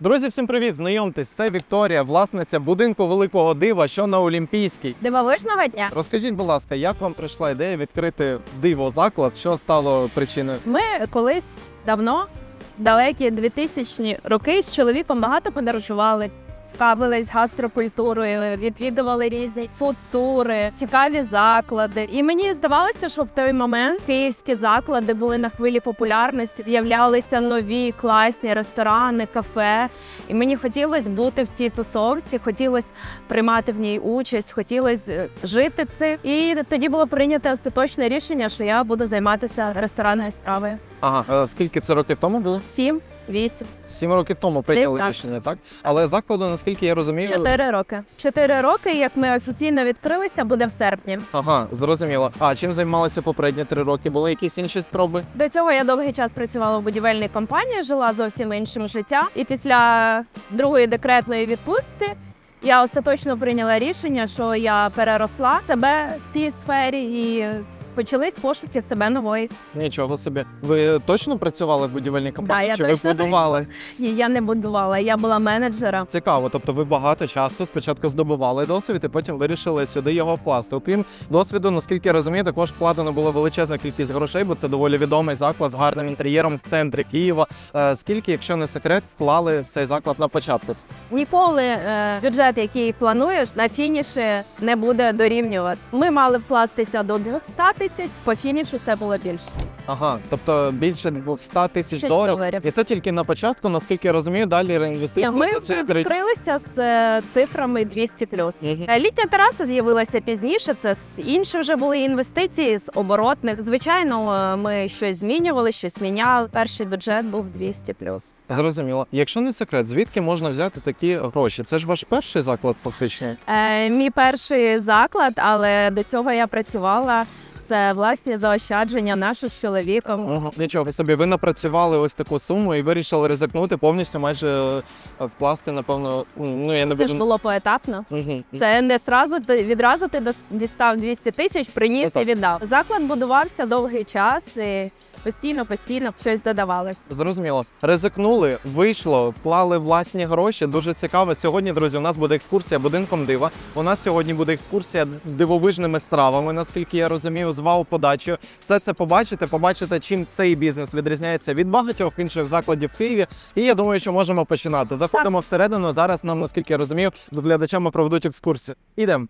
Друзі, всім привіт! Знайомтесь, це Вікторія, власниця будинку великого дива, що на Олімпійській. Дивовижного дня. Розкажіть, будь ласка, як вам прийшла ідея відкрити диво заклад? Що стало причиною? Ми колись давно, далекі 2000-ні роки, з чоловіком багато подорожували. Цікавились гастрокультурою, відвідували різні фудтури, цікаві заклади. І мені здавалося, що в той момент київські заклади були на хвилі популярності, з'являлися нові класні ресторани, кафе. І мені хотілося бути в цій тусовці, хотілося приймати в ній участь, хотілося е, жити цим. І тоді було прийнято остаточне рішення, що я буду займатися ресторанною справою. Ага, е, скільки це років тому було? Сім, вісім, Сім років тому прийняли так. рішення, так? Але закладу, наскільки я розумію, чотири роки. Чотири роки, як ми офіційно відкрилися, буде в серпні. ага, зрозуміло. А чим займалися попередні три роки? Були якісь інші спроби? До цього я довгий час працювала в будівельній компанії, жила зовсім іншим життям. І після другої декретної відпустки я остаточно прийняла рішення, що я переросла себе в тій сфері і почались пошуки себе нової. Нічого собі. Ви точно працювали в будівельній компанії? я Чи ви точно будували? І я не будувала, я була менеджером. Цікаво, тобто ви багато часу спочатку здобували досвід, і потім вирішили сюди його вкласти. Окрім досвіду, наскільки я розумію, також вкладено було величезна кількість грошей, бо це доволі відомий заклад з гарним інтер'єром в центрі Києва. Е, Скільки, якщо не секрет, вклали в цей заклад на початку? Ніколи е, бюджет, який плануєш, на фініші не буде дорівнювати. Ми мали вкластися до 200 тисяч, по фінішу це було більше. Ага, тобто більше 200 тисяч Тисяч доларів. доларів. І це тільки на початку, наскільки я розумію, далі реінвестиції. Ми за цифри. відкрилися з е, цифрами 200 плюс. Мгм. Е, Літня тераса з'явилася пізніше. Це з інші вже були інвестиції з оборотних. Звичайно, е, ми щось змінювали, щось міняли. Перший бюджет був 200 плюс. Зрозуміло. Якщо не секрет, звідки можна взяти такі гроші? Це ж ваш перший заклад, фактично. Е, мій перший заклад, але до цього я працювала. Це власні заощадження наші з чоловіком. Ага. Нічого собі, ви напрацювали ось таку суму і вирішили ризикнути повністю майже е, вкласти, напевно. Ну я не Це буду. ж було поетапно. Мгм. Це не сразу ти- відразу ти дос- дістав 200 тисяч, приніс Ну, так. і віддав. Заклад будувався довгий час і постійно, постійно щось додавалось. Зрозуміло. Ризикнули, вийшло, вклали власні гроші. Дуже цікаво. Сьогодні, друзі, у нас буде екскурсія будинком дива. У нас сьогодні буде екскурсія дивовижними стравами, наскільки я розумію, з вау-подачею. Все це побачите, побачите, чим цей бізнес відрізняється від багатьох інших закладів в Києві. І я думаю, що можемо починати. Заходимо всередину. Зараз нам, наскільки я розумію, з глядачами проведуть екскурсію. Ідемо.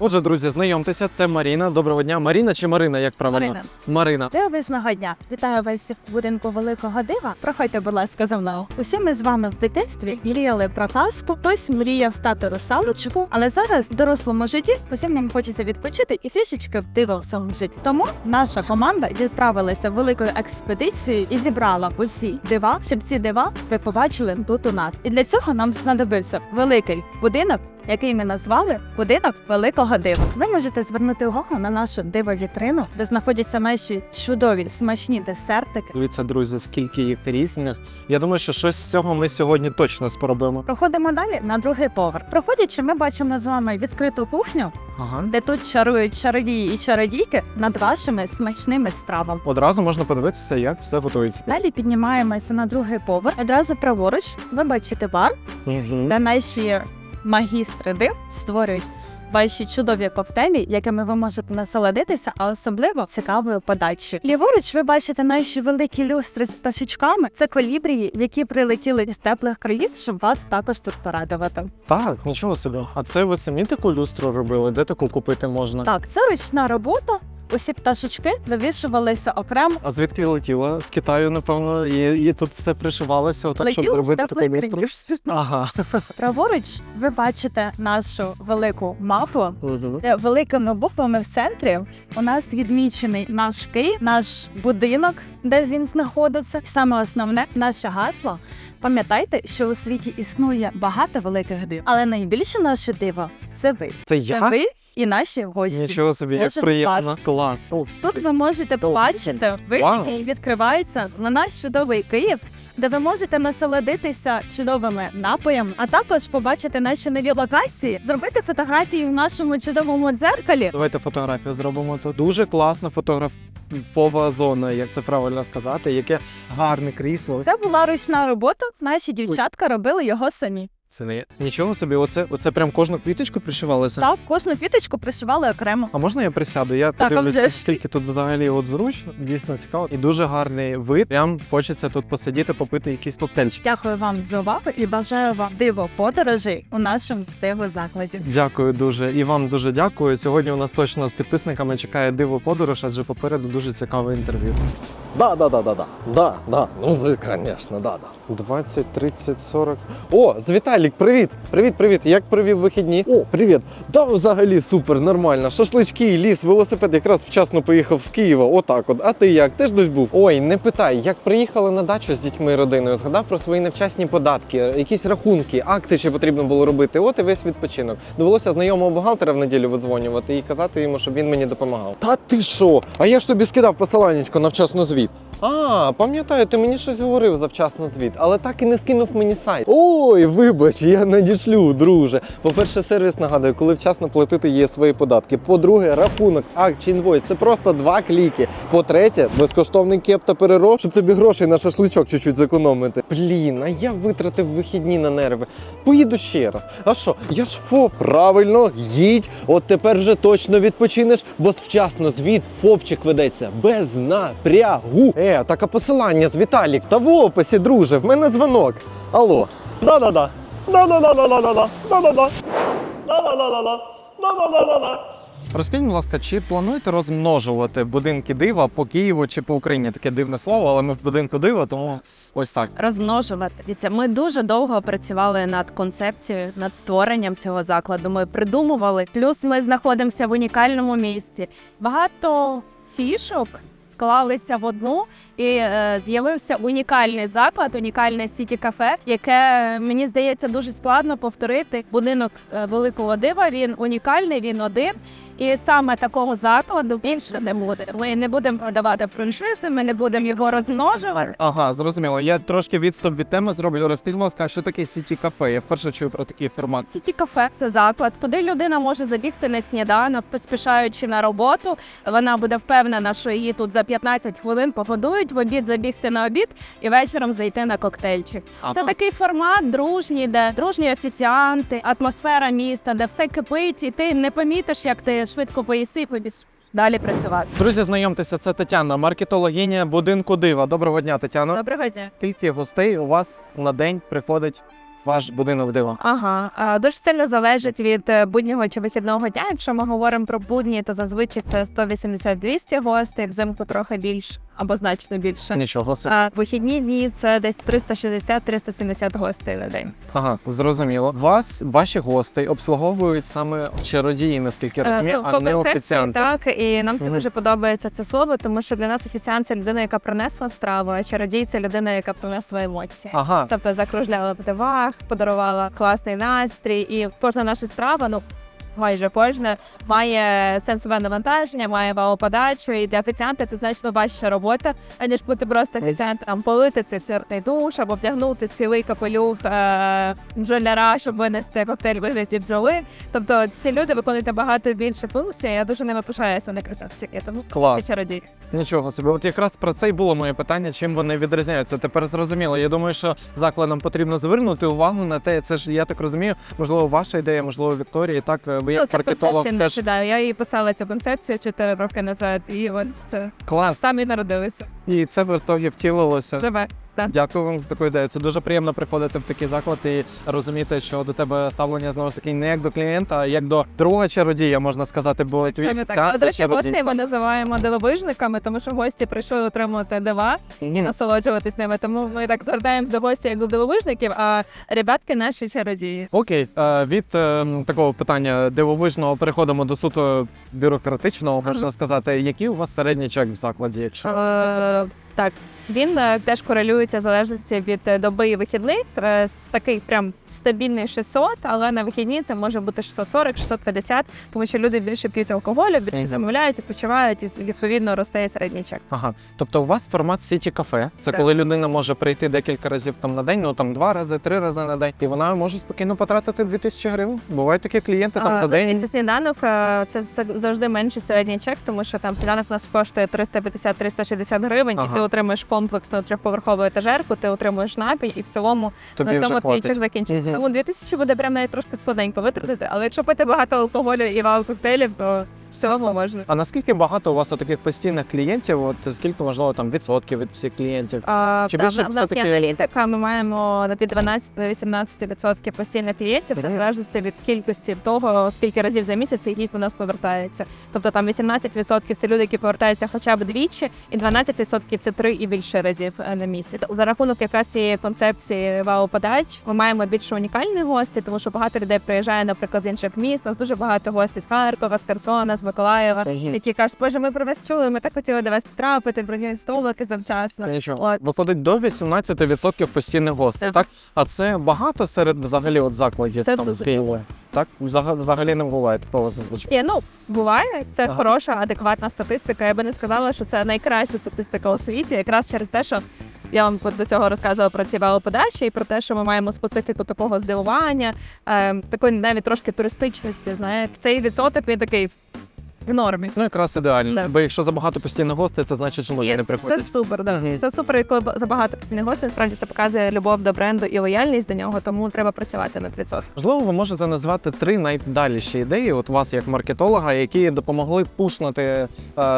Отже, друзі, знайомтеся, це Маріна. Доброго дня. Маріна чи Марина, як правильно? Марина. Марина. Дивовижного дня! Вітаю вас в будинку великого дива. Проходьте, будь ласка, за мною. Усі ми з вами в дитинстві мріяли про казку. Хтось мріяв стати русалочку, але зараз в дорослому житті усім нам хочеться відпочити і трішечки в диво в своєму житті. Тому наша команда відправилася в великою експедицією і зібрала усі дива, щоб ці дива ви побачили тут у нас. І для цього нам знадобився великий будинок. Який ми назвали будинок великого дива. Ви можете звернути увагу на нашу диво-вітрину, де знаходяться наші чудові смачні десертики. Дивіться, друзі, скільки їх різних. Я думаю, що щось з цього ми сьогодні точно спробуємо. Проходимо далі на другий поверх. Проходячи, ми бачимо з вами відкриту кухню, Ага. де тут чарують чародії і чародійки над вашими смачними стравами. Одразу можна подивитися, як все готується. Далі піднімаємося на другий поверх. Одразу праворуч ви бачите бар, Угу. де наші магістри див створюють. Ваші чудові коктейлі, якими ви можете насолодитися, а особливо цікавою подачею. Ліворуч ви бачите наші великі люстри з пташечками. Це колібрії, які прилетіли з теплих країн, щоб вас також тут порадувати. Так, нічого собі. А це ви самі таку люстру робили? Де таку купити можна? Так, це ручна робота. Усі пташечки вивішувалися окремо. А звідки летіла? З Китаю, напевно, і, і тут все пришивалося, отак, щоб зробити таку люстру. Ага. Праворуч ви бачите нашу велику мапу. Де великими буквами в центрі у нас відмічений наш Київ, наш будинок, де він знаходиться. Саме основне наше гасло. Пам'ятайте, що у світі існує багато великих див, але найбільше наше диво це ви. Це Це я? ви і наші гості. Нічого собі, як Кожен з приємно. вас. Клас. Тут ви можете побачити вид, Вау. який відкривається на наш чудовий Київ. Де ви можете насолодитися чудовими напоями, а також побачити наші нові локації, зробити фотографії в нашому чудовому дзеркалі. Давайте фотографію зробимо тут. Дуже класна фотограф... кайфова зона, як це правильно сказати, яке гарне крісло. Це була ручна робота. Наші дівчатка робили його самі. Це не нічого собі. Оце, оце прям кожну квіточку пришивалося. Так, кожну квіточку пришивали окремо. А можна я присяду? Я Так, подивлюся, скільки тут взагалі от зручно, дійсно цікаво. І дуже гарний вид. Прям хочеться тут посидіти, попити якийсь коктейльчик. Дякую вам за увагу і бажаю вам диво подорожей у нашому диво закладі. Дякую дуже і вам дуже дякую. Сьогодні у нас точно з підписниками чекає диво подорож, адже попереду дуже цікаве інтерв'ю. Да, да, да, да, да. Да, да. Ну, звісно, да, да. 20, 30, 40. О, з Віталік, привіт! Привіт, привіт! Як провів вихідні? О, привіт! Да, взагалі супер, нормально. Шашлички, ліс, велосипед якраз вчасно поїхав з Києва. Отак от. А ти як? Теж десь був? Ой, не питай, як приїхали на дачу з дітьми і родиною, згадав про свої невчасні податки, якісь рахунки, акти ще потрібно було робити. От і весь відпочинок. Довелося знайомого бухгалтера в неділю видзвонювати і казати йому, щоб він мені допомагав. Та ти що? А я ж тобі скидав посиланнячко на вчасно звіт світ. А, пам'ятаю, ти мені щось говорив за вчасно звіт, але так і не скинув мені сайт. Ой, вибач, я надішлю, друже. По-перше, сервіс нагадує, коли вчасно платити є свої податки. По-друге, рахунок, акт чи інвойс це просто два кліки. По-третє, безкоштовний кеп та перероб, щоб тобі грошей на шашличок чуть-чуть зекономити. Блін, а я витратив вихідні на нерви. Поїду ще раз. А що? Я ж ФОП. Правильно, їдь. От тепер вже точно відпочинеш, бо вчасно звіт ФОПчик ведеться без напрягу. Е, так а посилання з Віталік. Та в описі, друже, в мене дзвонок. Алло. Да-да-да. Да-да-да-да-да-да. Да-да-да. Да-да-да-да-да. Да-да-да-да-да. Розкажіть, будь ласка, чи плануєте розмножувати будинки дива по Києву чи по Україні? Таке дивне слово, але ми в будинку дива, тому ось так. розмножувати. Дивіться, ми дуже довго працювали над концепцією, над створенням цього закладу. Ми придумували. Плюс ми знаходимося в унікальному місті. Багато фішок склалися в одну, і е, з'явився унікальний заклад, унікальне сіті кафе, яке мені здається дуже складно повторити. Будинок е, великого дива. Він унікальний, він один. І саме такого закладу більше не буде. Ми не будемо продавати франшизи, ми не будемо його розмножувати. Ага, зрозуміло. Я трошки відступ від теми зроблю. Розкажіть, будь ласка, що таке сіті кафе? Я вперше чую про такий формат. Сіті кафе це заклад, куди людина може забігти на сніданок, поспішаючи на роботу. Вона буде впевнена, що її тут за 15 хвилин погодують, в обід забігти на обід і вечором зайти на коктейльчик. Ага. Це такий формат дружній, де дружні офіціанти, атмосфера міста, де все кипить, і ти не помітиш, як ти швидко поїси і побіж далі працювати. Друзі, знайомтеся, це Тетяна, маркетологиня будинку дива. Доброго дня, Тетяно. Доброго дня. Скільки гостей у вас на день приходить в ваш будинок дива? Ага, а, дуже сильно залежить від е, буднього чи вихідного дня. Якщо ми говоримо про будні, то зазвичай це 180-200 гостей, взимку трохи більше або значно більше. Нічого собі. А вихідні дні це десь 360-370 гостей на день. Ага, зрозуміло. Вас, ваші гостей обслуговують саме чародії, наскільки Е, розумію, а не офіціанти. Так, і нам це дуже подобається це слово, тому що для нас офіціант це людина, яка принесла страву, а чародій це людина, яка принесла емоції. Ага, Тобто закружляла в дивах, подарувала класний настрій, і кожна наша страва, ну майже кожна, має сенсове навантаження, має вау-подачу. І для офіціанта це значно важча робота, аніж бути просто офіціантом, полити цей сирний душ або вдягнути цілий капелюх е- бджоляра, щоб винести коктейль вигляді бджоли. Тобто ці люди виконують набагато більше функцій. Я дуже ними пишаюся, вони красавчики. Тому Клас. ще чародій. нічого собі. От якраз про це й було моє питання, чим вони відрізняються. Тепер зрозуміло. Я думаю, що закладам потрібно звернути увагу на те. Це ж я так розумію, можливо, ваша ідея, можливо, Вікторії. Так, ви Ну, як це маркетолог концепція теж не. Я її писала цю концепцію 4 роки назад, і от це клас. там і народилися. І це в ітогі втілилося. Живе. Дякую вам за таку ідею. Це дуже приємно приходити в такий заклад і розуміти, що до тебе ставлення знову ж таки не як до клієнта, а як до друга чародія, можна сказати, бо твій Саме так. це До речі, гостей ми називаємо дивовижниками, тому що гості прийшли отримувати дива, Ні, насолоджуватись ними. Тому ми так звертаємось до гостей як до дивовижників, а ребятки наші чародії. Окей, е, від е, такого питання дивовижного переходимо до суто бюрократичного, можна сказати. Який у вас середній чек в закладі? Якщо Е, так, Він е, теж корелюється в залежності від е, доби і вихідних. Е, Такий прям стабільний 600, але на вихідні це може бути 640, 650, тому що люди більше п'ють алкоголю, більше замовляють, відпочивають, і відповідно росте середній чек. Ага, тобто у вас формат сіті кафе. Це Так. коли людина може прийти декілька разів там на день, ну там два рази, три рази на день, і вона може спокійно потратити 2000 гривень. Бувають такі клієнти там А, за день. Це сніданок, це за- завжди менший середній чек, тому що там сніданок у нас коштує 350-360 гривень, Ага. і ти отримуєш комплексну трьохповерхову етажерку, ти отримуєш напій, і в цілому Тобі на цьому твій чек закінчиться. Тому 2000 буде прям навіть трошки складненько витратити, але якщо пити багато алкоголю і вау коктейлів, то в цілому можна. А наскільки багато у вас таких постійних клієнтів? От скільки можливо там відсотків від всіх клієнтів? А, Чи та, більше в нас є все-таки- аналітика. Ми маємо від 12 до 18 відсотків постійних клієнтів. Це Мгм. залежить від кількості того, скільки разів за місяць гість до нас повертається. Тобто там 18% це люди, які повертаються хоча б двічі, і 12% це три і більше разів е, на місяць. За рахунок якраз цієї концепції вау подач ми маємо більше унікальні гості, тому що багато людей приїжджає, наприклад, з інших міст. У Нас дуже багато гостей з Харкова, з Херсона, з Миколаєва, які кажуть, боже, ми про вас чули, ми так хотіли до вас потрапити, бронюють столики завчасно. От. Виходить до 18% постійних гостей, Так. А це багато серед взагалі от закладів Це там в Так? Взага- Взагалі не буває такого зазвичай. Є, ну буває, це Ага. хороша, адекватна статистика. Я би не сказала, що це найкраща статистика у світі, якраз через те, що я вам до цього розказувала про ці велоподачі і про те, що ми маємо специфіку такого здивування, е, такої навіть трошки туристичності. Знаєте, цей відсоток він такий в нормі. Ну якраз ідеально. Да. Бо якщо забагато постійних гостей, це значить, що люди не Все приходять. супер, да. Мгм. Все супер, і коли забагато постійних гостей, насправді це показує любов до бренду і лояльність до нього, тому треба працювати над відсотком. Можливо, ви можете назвати три найдаліші ідеї, от вас як маркетолога, які допомогли пушнути е,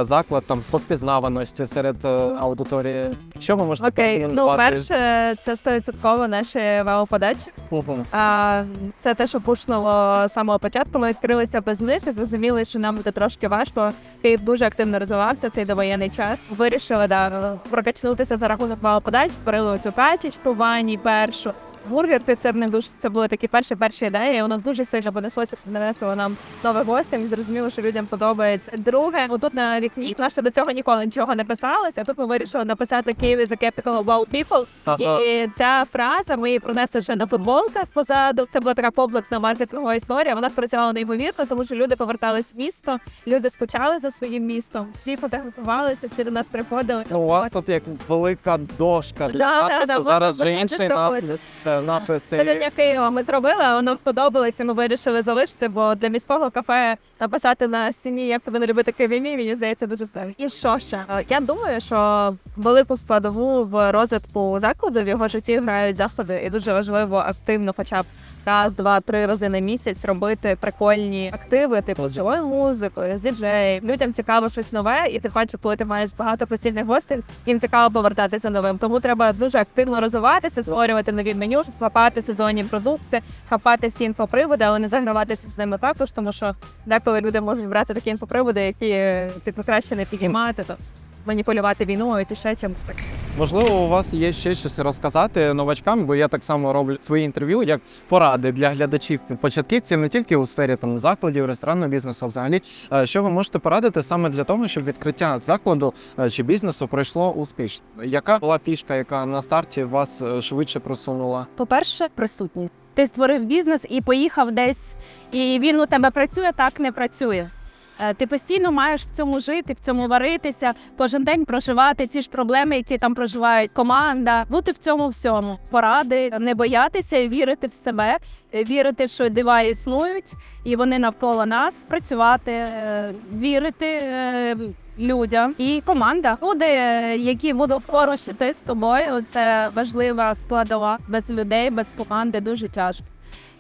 заклад там по впізнаваності серед е, аудиторії. Що ви можете Окей, ну порекомендувати? перше, це стовідсотково наші вау-подачі. Мгм. А, це те, що пушнуло з самого початку. Ми відкрилися без них і зрозуміли, що нам буде трошки важко. Київ дуже активно розвивався цей довоєнний час. Вирішили да, прокачнутися за рахунок мало подач, створили оцю качечку в ванні першу. Бургер під сирним душ це були такі перші перші ідеї. Воно дуже сильно понеслося, принесло нам нових гостей. і Зрозуміло, що людям подобається. Друге, отут на вікні наше до цього ніколи нічого не писалося. Тут ми вирішили написати Київ the capital of wow people. І ця фраза ми її пронесли ще на футболках позаду. Це була така комплексна маркетингова історія. Вона спрацювала неймовірно, тому що люди повертались в місто, люди скучали за своїм містом, всі фотографувалися, всі до нас приходили. Ну, у вас тут як велика дошка для Да, да, да, Зараз вже інший писати, е, написи. Це для Києва ми зробили, а воно сподобалося. Ми вирішили залишити, бо для міського кафе написати на стіні, як тебе не любити Києві, мені здається дуже сильно. І що ще? Е, Я думаю, що велику складову в розвитку закладу в його житті грають заходи, і дуже важливо активно, хоча б раз, два, три рази на місяць робити прикольні активи, типу живою музикою, з діджеєм. Людям цікаво щось нове, і ти бачиш, коли ти маєш багато постійних гостей, їм цікаво повертатися новим. Тому треба дуже активно розвиватися, створювати нові меню, хапати сезонні продукти, хапати всі інфоприводи, але не заграватися з ними також, тому що деколи люди можуть брати такі інфоприводи, які е, типу краще не підіймати, то маніпулювати війною і ще чимось таким. Можливо, у вас є ще щось розказати новачкам, бо я так само роблю свої інтерв'ю як поради для глядачів початківців не тільки у сфері там закладів, ресторанного бізнесу, а взагалі. Е, Що ви можете порадити саме для того, щоб відкриття закладу е, чи бізнесу пройшло успішно? Яка була фішка, яка на старті вас е, швидше просунула? По-перше, присутність. Ти створив бізнес і поїхав десь, і він у тебе працює, так не працює. Е, Ти постійно маєш в цьому жити, в цьому варитися, кожен день проживати ці ж проблеми, які там проживають команда, бути в цьому всьому. Поради, не боятися, і вірити в себе, е, вірити, що дива існують, і вони навколо нас працювати, е, вірити людям і команда. Люди, які будуть поруч іти з тобою, це важлива складова. Без людей, без команди дуже тяжко.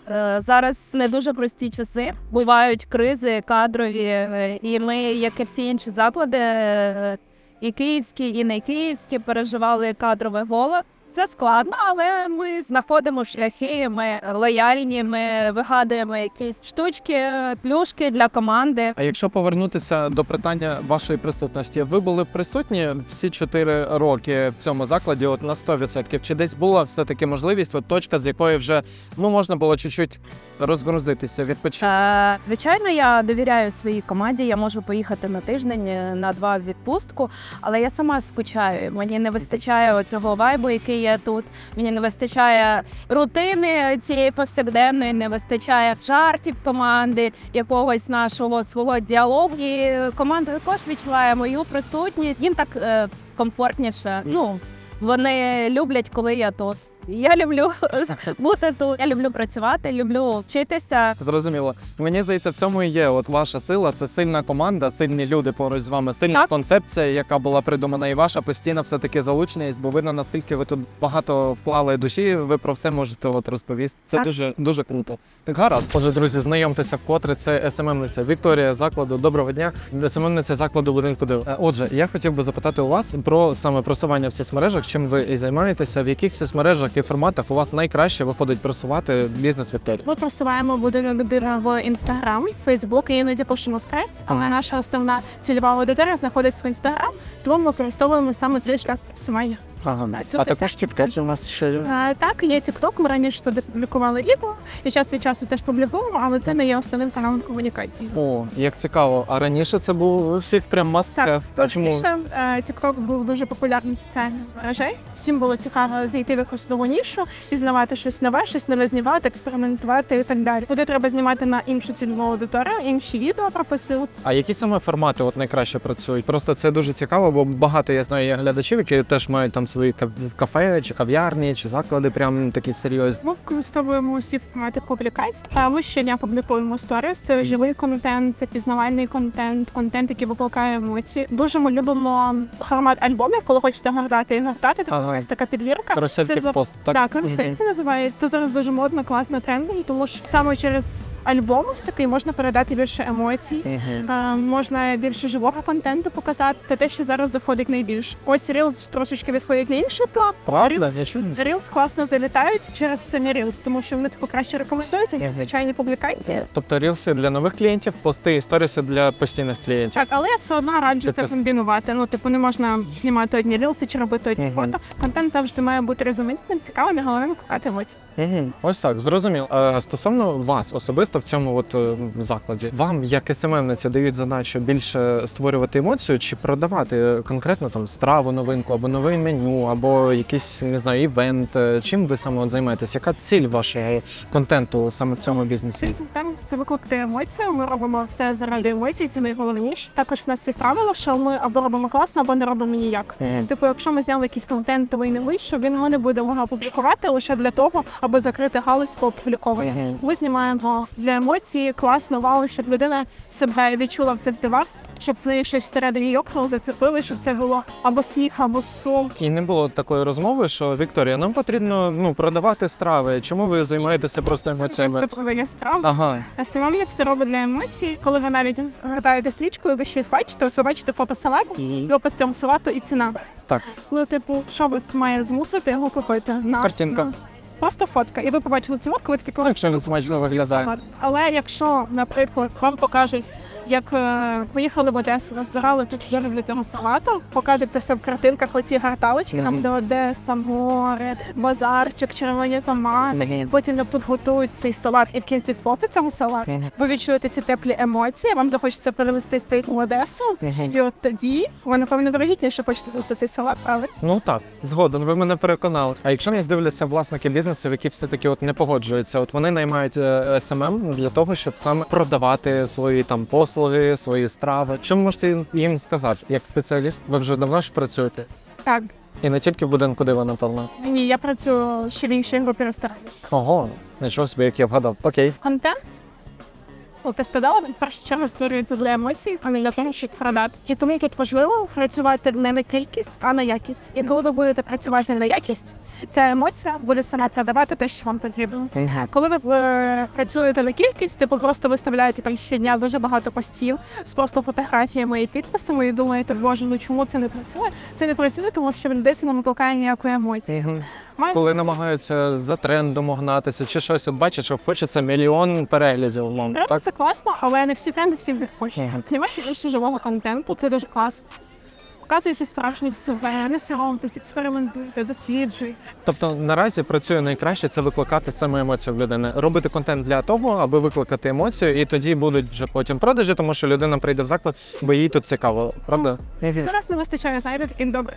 Е, Зараз не дуже прості часи. Бувають кризи кадрові, е, і ми, як і всі інші заклади, е, і київські, і не київські, переживали кадровий голод. Це складно, але ми знаходимо шляхи. Ми лояльні, ми вигадуємо якісь штучки, плюшки для команди. А якщо повернутися до питання вашої присутності, ви були присутні всі 4 роки в цьому закладі, от на 100%? Чи десь була все таки можливість, от точка, з якої вже ну можна було чуть-чуть розгрузитися, відпочити? Е, Звичайно, я довіряю своїй команді. Я можу поїхати на тиждень е, на два в відпустку, але я сама скучаю. Мені не вистачає цього вайбу, який є тут. Мені не вистачає рутини цієї повсякденної, не вистачає жартів команди, якогось нашого свого діалогу. І команда також відчуває мою присутність. Їм так е, комфортніше. Ну вони люблять, коли я тут. Я люблю бути тут. Я люблю працювати, люблю вчитися. Зрозуміло. Мені здається, в цьому і є от ваша сила. Це сильна команда, сильні люди поруч з вами, сильна Так. концепція, яка була придумана, і ваша постійна все таки залученість, бо видно наскільки ви тут багато вклали душі. Ви про все можете от розповісти. Це Так. дуже дуже круто. Гаразд. Отже, друзі, знайомтеся вкотре. Це СММниця Вікторія закладу. Доброго дня. СММниця закладу будинку див. Е, Отже, я хотів би запитати у вас про саме просування в соцмережах. Чим ви і займаєтеся? В яких соцмережах і форматах у вас найкраще виходить просувати бізнес Вікторії? Ми просуваємо будинок дира в інстаграм, Фейсбук і іноді пишемо в трец, але наша основна цільова аудиторія знаходиться в інстаграм, тому ми використовуємо саме цей шлях просування. Ага. А також TikTok у нас ще. А, так, є TikTok, ми раніше туди публікували відео, і час від часу теж публікуємо, але це не є основним каналом комунікації. О, як цікаво. А раніше це був у всіх прям must-have. А чому? Раніше е, TikTok був дуже популярним соціальним мережею. Всім було цікаво зайти в якусь нову нішу, пізнавати щось нове, щось нове знімати, експериментувати і так далі. Туди треба знімати на іншу цільову аудиторію, інші відео про посил. А які саме формати от найкраще працюють? Просто це дуже цікаво, бо багато я знаю є глядачів, які теж мають там свої кафе чи кав'ярні, чи заклади, прям такі серйозні. Ми використовуємо усі формати публікацій. Ми щодня публікуємо сторіс. Це живий контент, це пізнавальний контент, контент, який викликає емоції. Дуже ми любимо формат альбомів, коли хочеться гортати і гортати. Тобто Ага. така підбірка. Карусельки Це за- пост. Так, Так, карусель це називається. Це зараз дуже модно, класно, трендно, і тому що саме через альбом ось такий можна передати більше емоцій. Е, можна більше живого контенту показати. Це те, що зараз заходить найбільше. Ось Reels трошечки відходить на інший план. Reels- Нічого не Reels класно залітають через самі Reels, тому що вони типу краще рекомендуються, ніж звичайні публікації. Тобто рілси для нових клієнтів, пости і сторіси для постійних клієнтів. Так, але я все одно раджу це комбінувати. Ну, типу, не можна знімати одні рілси чи робити одні фото. Контент завжди має бути різноманітним, цікавим і головне викликати емоції. Угу. Ось так, зрозумів. Е, стосовно вас особисто в цьому от, е, закладі, вам як СММниці дають задачу більше створювати емоцію чи продавати конкретно там страву, новинку, або нове меню, або якийсь не знаю, івент. Е, Чим ви саме от займаєтесь? Яка ціль вашого контенту саме в цьому бізнесі? Контент це викликати емоцію. Ми робимо все заради емоцій, це найголовніше. Також в нас є правило, що ми або робимо класно, або не робимо ніяк. Типу, якщо ми зняли якийсь контент, то він не вийшов, він його не будемо опублікувати лише для того, аби закрити галузь опубліковання. Мгм. Ми знімаємо для емоцій класно, вау, щоб людина себе відчула в цих дивах, щоб в неї щось всередині йокнуло, зацепили, щоб це було або сміх, або сум. І не було такої розмови, що Вікторія, нам потрібно ну продавати страви. Чому ви займаєтеся просто емоціями? Це продає страв. Ага, А сім'я все робить для емоцій. Коли ви навіть граєте стрічкою, ви щось бачите, ось ви бачите фото салату, і опис цього салату і ціна. так. Ну, типу, що вас має змусити його купити? На Картинка. на- Просто фотка. І ви побачили цю фотку, ви такі класні. якщо не смачно виглядає. Але якщо, наприклад, вам покажуть, як е, поїхали в Одесу, розбирали тут для цього салату, покажуть це все в картинках, оці гарталочки, там де Одеса, море, базарчик, червоні томати. Потім як тут готують цей салат, і в кінці фото цього салату. Ви відчуєте ці теплі емоції, вам захочеться перевести в Одесу. І от тоді ви, напевно, вирогідніше хочете з'їсти цей салат, але Ну так, згоден, ви мене переконали. А якщо нас дивляться власники бізнесів, які все-таки от не погоджуються, от вони наймають е, СММ для того, щоб саме продавати свої там послуги, свої страви. Що можете їм- їм сказати? Як спеціаліст, ви вже давно ж працюєте? так. І не тільки в будинку дива, напевно. Ні, я працюю ще в іншій групі ресторанів. Ого, нічого собі, як я вгадав. Окей. Контент Ну, Фестиваль в першу чергу створюється для емоцій, а не для того, щоб продати. І тому тут важливо працювати не на кількість, а на якість. І коли ви будете працювати на якість, ця емоція буде сама продавати те, що вам потрібно. Коли ви е, працюєте на кількість, типу просто виставляєте там щодня дуже багато постів з просто фотографіями і підписами, і думаєте, боже, ну чому це не працює? Це не працює, тому що людей це не викликає ніякої емоції. Має Коли намагаються за трендом гнатися чи щось, от бачать, що хочеться мільйон переглядів. умовно, Тренд Так? це класно, але не всі тренди всім підходять. Знімайте більше живого контенту, це дуже класно. Показуйте справжніх себе, не соромтесь, експериментуйте, досліджуйте. Тобто наразі працює найкраще це викликати саме емоцію в людини. Робити контент для того, аби викликати емоцію, і тоді будуть вже потім продажі, тому що людина прийде в заклад, бо їй тут цікаво, правда? Зараз не вистачає, знаєте, таких добрих.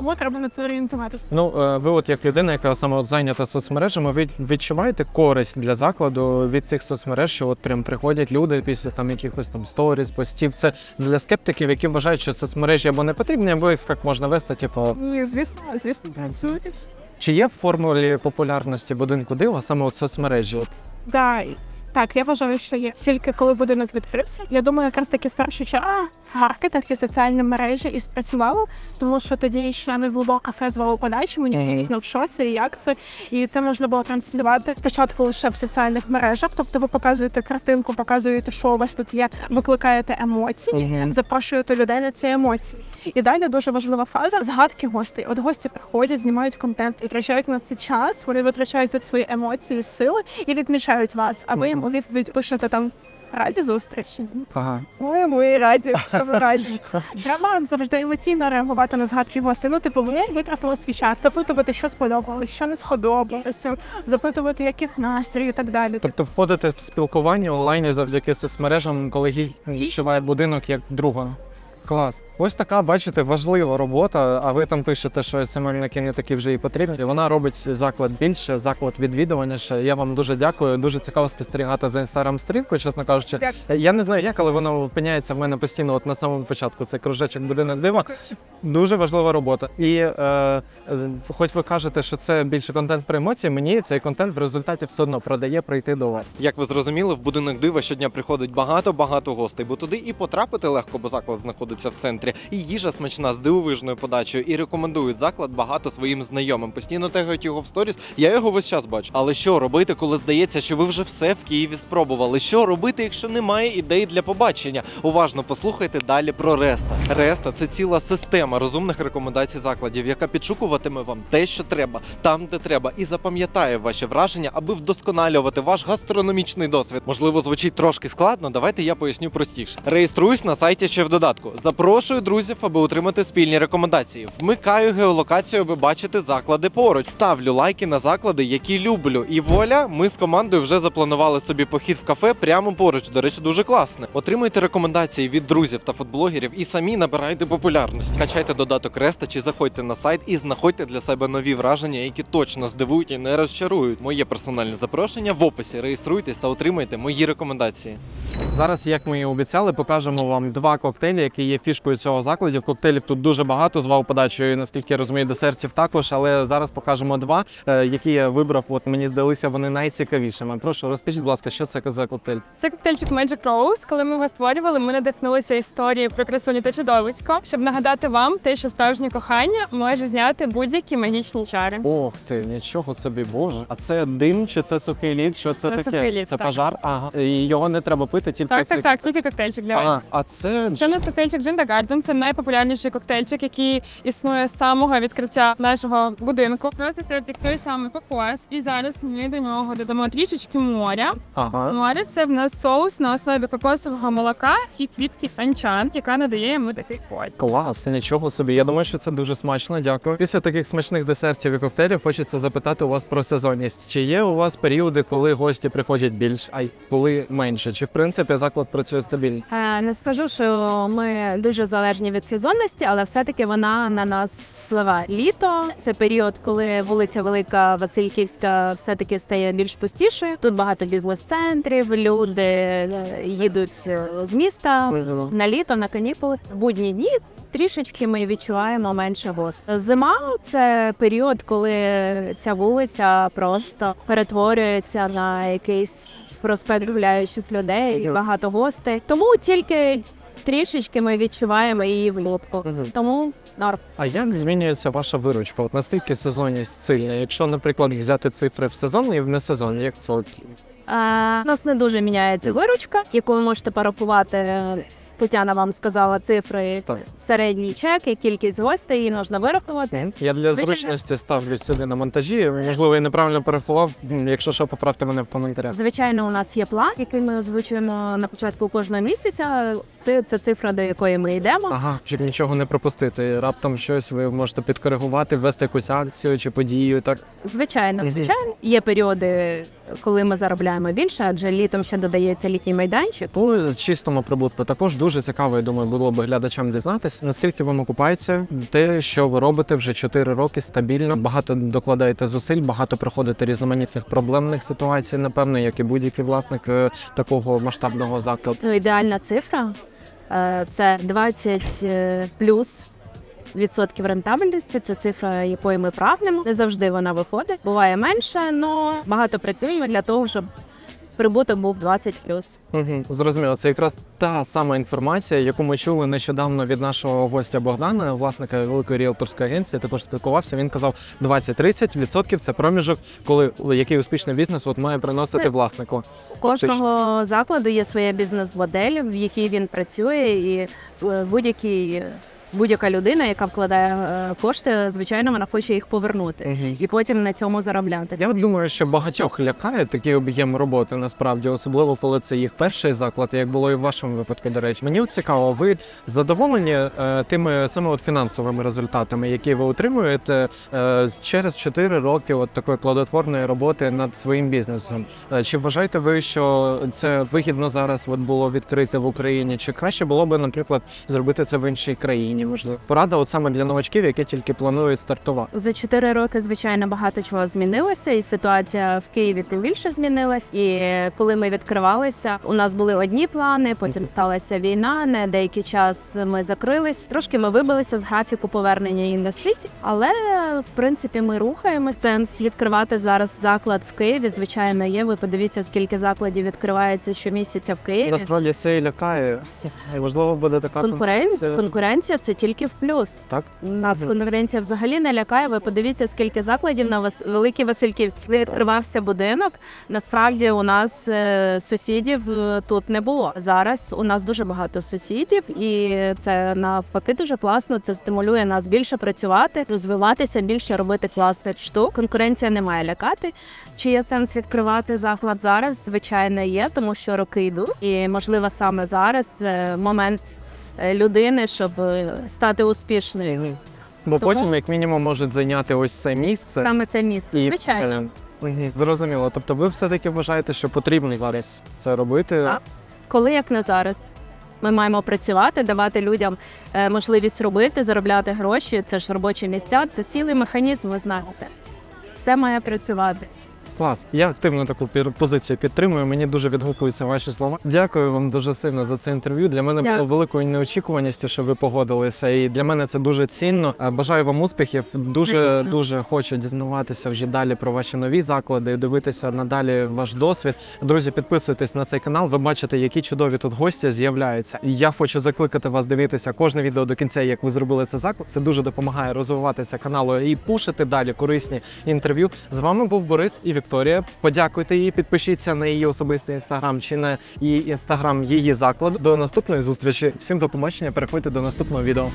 Тому треба на це орієнтуватися. Ну, е, ви, от як людина, яка саме от зайнята соцмережами, ви відчуваєте користь для закладу від цих соцмереж, що от прям приходять люди після там якихось там сторіс, постів. Це для скептиків, які вважають, що соцмережі або не потрібні, або їх так можна вести. Типу, Ну, і, звісно, звісно, працюють. чи є в формулі популярності будинку дива саме от соцмережі? От Да, так, я вважаю, що є. Тільки коли будинок відкрився, я думаю, якраз таки в першу чергу маркетинг і соціальні мережі і спрацювало, тому що тоді ще не було кафе з валоподачами, ніхто не знав, що це і як це. І це можна було транслювати спочатку лише в соціальних мережах. Тобто ви показуєте картинку, показуєте, що у вас тут є, викликаєте емоції, запрошуєте людей на ці емоції. І далі дуже важлива фаза згадки гостей. От гості приходять, знімають контент, витрачають на це час, вони витрачають тут свої емоції, сили і відмічають вас. А ви їм у відповідь пишете там. Раді зустрічі. ага. Ой, ми раді, що ви раді. Треба завжди емоційно реагувати на згадки гостей. Ну, типу, вони витратили свій час, запитувати, що сподобалося, що не сподобалося, запитувати, яких настрій і так далі. Тобто входити в спілкування онлайн завдяки соцмережам, коли гість відчуває будинок як друга. Клас. Ось така, бачите, важлива робота. А ви там пишете, що СМЛ-ники не такі вже і потрібні. Вона робить заклад більше, заклад відвідуваніше. Я вам дуже дякую. Дуже цікаво спостерігати за інстаграм сторінкою, чесно кажучи. Я не знаю, як, але воно опиняється в мене постійно. От на самому початку це кружечок будинок дива. Дуже важлива робота. І е, е, хоч ви кажете, що це більше контент про емоції, мені цей контент в результаті все одно продає прийти до вас. Як ви зрозуміли, в будинок дива щодня приходить багато-багато гостей, бо туди і потрапити легко, бо заклад знаходиться в центрі. І їжа смачна з дивовижною подачею. І рекомендують заклад багато своїм знайомим. Постійно тегають його в сторіс. Я його весь час бачу. Але що робити, коли здається, що ви вже все в Києві спробували? Що робити, якщо немає ідей для побачення? Уважно послухайте далі про Реста. Реста це ціла система розумних рекомендацій закладів, яка підшукуватиме вам те, що треба, там, де треба, і запам'ятає ваші враження, аби вдосконалювати ваш гастрономічний досвід. Можливо, звучить трошки складно. Давайте я поясню простіше. Реєструюсь на сайті ще в додатку. Запрошую друзів, аби отримати спільні рекомендації. Вмикаю геолокацію, аби бачити заклади поруч. Ставлю лайки на заклади, які люблю. І воля, ми з командою вже запланували собі похід в кафе прямо поруч. До речі, дуже класне. Отримуйте рекомендації від друзів та футблогерів і самі набирайте популярність. Качайте додаток Реста чи заходьте на сайт і знаходьте для себе нові враження, які точно здивують і не розчарують. Моє персональне запрошення в описі. Реєструйтесь та отримайте мої рекомендації. Зараз, як ми і обіцяли, покажемо вам два коктейлі, які є фішкою цього закладу. Коктейлів тут дуже багато з вау-подачею, наскільки я розумію, десертів також. Але зараз покажемо два, е, які я вибрав. От мені здалися вони найцікавішими. Прошу, розкажіть, будь ласка, що це за коктейль? Це коктейльчик Magic Rose. Коли ми його створювали, ми надихнулися історією про красуню та чудовисько, щоб нагадати вам те, що справжнє кохання може зняти будь-які магічні чари. Ох ти, нічого собі, боже. А це дим чи це сухий лід? Що це, Це таке? сухий лід, це так. пожар? Ага. І його не треба пити, тільки Так, так, так, тільки коктейльчик для А, вас. а це Це у нас коктейльчик Джинда Гарден. Це найпопулярніший коктейльчик, який існує з самого відкриття нашого будинку. Просто серед той самий кокос. І зараз ми до нього додамо трішечки моря. ага. Море це в нас соус на основі кокосового молока і квітки фанчан, яка надає йому такий колір. Клас, нічого собі. Я думаю, що це дуже смачно. Дякую. Після таких смачних десертів і коктейлів хочеться запитати у вас про сезонність. Чи є у вас періоди, коли гості приходять більш, а й коли менше? Чи в принципі заклад працює стабільно? Е, Не скажу, що ми дуже залежні від сезонності, але все-таки вона на нас впливає. Літо це період, коли вулиця Велика Васильківська все-таки стає більш пустішою. Тут багато бізнес-центрів, люди е, їдуть е, з міста на літо, на канікули. В будні дні трішечки ми відчуваємо менше гостей. Зима це період, коли ця вулиця просто перетворюється на якийсь проспект гуляючих людей, багато гостей. Тому тільки трішечки ми відчуваємо її влітку. Тому норм. А як змінюється ваша виручка? От наскільки сезонність сильна? Якщо, наприклад, взяти цифри в сезон і в несезон, як це? У нас не дуже міняється виручка, яку ви можете порахувати. Тетяна вам сказала цифри Так. середній чек і кількість гостей, її можна вирахувати. Я для Звичайно. зручності ставлю сюди на монтажі. Можливо, я неправильно порахував. М, Якщо що, поправте мене в коментарях. Звичайно, у нас є план, який ми озвучуємо на початку кожного місяця. Це, це цифра, до якої ми йдемо. Ага, щоб нічого не пропустити. Раптом щось ви можете підкоригувати, ввести якусь акцію чи подію. Так Звичайно, Мгм. звичайно, є періоди, коли ми заробляємо більше, адже літом ще додається літній майданчик. по чистому прибутку також дуже цікаво. Я думаю, було б глядачам дізнатися, наскільки вам окупається те, що ви робите вже 4 роки стабільно. Багато докладаєте зусиль, багато проходите різноманітних проблемних ситуацій, напевно, як і будь-який власник е, такого масштабного закладу. Ну, ідеальна цифра е, це 20 е, плюс. Відсотків рентабельності це цифра, якої ми прагнемо. Не завжди вона виходить. Буває менше, але багато працюємо для того, щоб прибуток був 20 плюс. Угу. Зрозуміло, це якраз та сама інформація, яку ми чули нещодавно від нашого гостя Богдана, власника великої ріелторської агенції. Також спілкувався. Він казав 20-30% це проміжок, коли який успішний бізнес от має приносити Це- власнику. У кожного закладу є своя бізнес-модель, в якій він працює, і е, будь-який. Будь-яка людина, яка вкладає е, кошти, звичайно, вона хоче їх повернути Угу. і потім на цьому заробляти. Я от думаю, що багатьох лякає такий об'єм роботи насправді, особливо коли це їх перший заклад, як було і в вашому випадку. До речі, мені от цікаво, ви задоволені е, тими саме от фінансовими результатами, які ви отримуєте е, через 4 роки от такої плодотворної роботи над своїм бізнесом? Е, чи вважаєте ви, що це вигідно зараз от було відкрити в Україні? Чи краще було би, наприклад, зробити це в іншій країні? Можливо, порада, от саме для новачків, які тільки планують стартувати. За чотири роки, звичайно, багато чого змінилося, і ситуація в Києві тим більше змінилась. І коли ми відкривалися, у нас були одні плани. Потім сталася війна. На деякий час ми закрились. Трошки ми вибилися з графіку повернення інвестицій, але в принципі ми рухаємось. Сенс відкривати зараз заклад в Києві. Звичайно, є. Ви подивіться, скільки закладів відкривається щомісяця в Києві. Насправді це і лякає. Можливо, буде така Конкуренція конкуренція це тільки в плюс. Так? Нас конкуренція взагалі не лякає. Ви подивіться, скільки закладів на Вас... Великий Васильківський. Коли відкривався будинок. Насправді у нас е, сусідів е, тут не було. Зараз у нас дуже багато сусідів, і це навпаки дуже класно. Це стимулює нас більше працювати, розвиватися, більше робити класних штук. Конкуренція не має лякати. Чи є сенс відкривати заклад зараз? Звичайно, є, тому що роки йдуть, і можливо саме зараз е, момент людини, щоб е, стати успішною. Бо Тому- потім, як мінімум, можуть зайняти ось це місце. Саме це місце. і Звичайно. Мгм. Зрозуміло. Тобто ви все-таки вважаєте, що потрібно зараз це робити. Так. Коли як не зараз. Ми маємо працювати, давати людям е, можливість робити, заробляти гроші. Це ж робочі місця, це цілий механізм, ви знаєте. Все має працювати. Клас. Я активно таку позицію підтримую. Мені дуже відгукуються ваші слова. Дякую вам дуже сильно за це інтерв'ю. Для мене Дякую. було великою неочікуваністю, що ви погодилися. І для мене це дуже цінно. Е, Бажаю вам успіхів. Дуже дуже хочу дізнаватися вже далі про ваші нові заклади, дивитися надалі ваш досвід. Друзі, підписуйтесь на цей канал. Ви бачите, які чудові тут гості з'являються. Я хочу закликати вас дивитися кожне відео до кінця, як ви зробили цей заклад. Це дуже допомагає розвиватися каналу і пушити далі корисні інтерв'ю. З вами був Борис і Вікторія. Подякуйте їй, підпишіться на її особистий інстаграм чи на її інстаграм її закладу. До наступної зустрічі. Всім до побачення. Переходьте до наступного відео.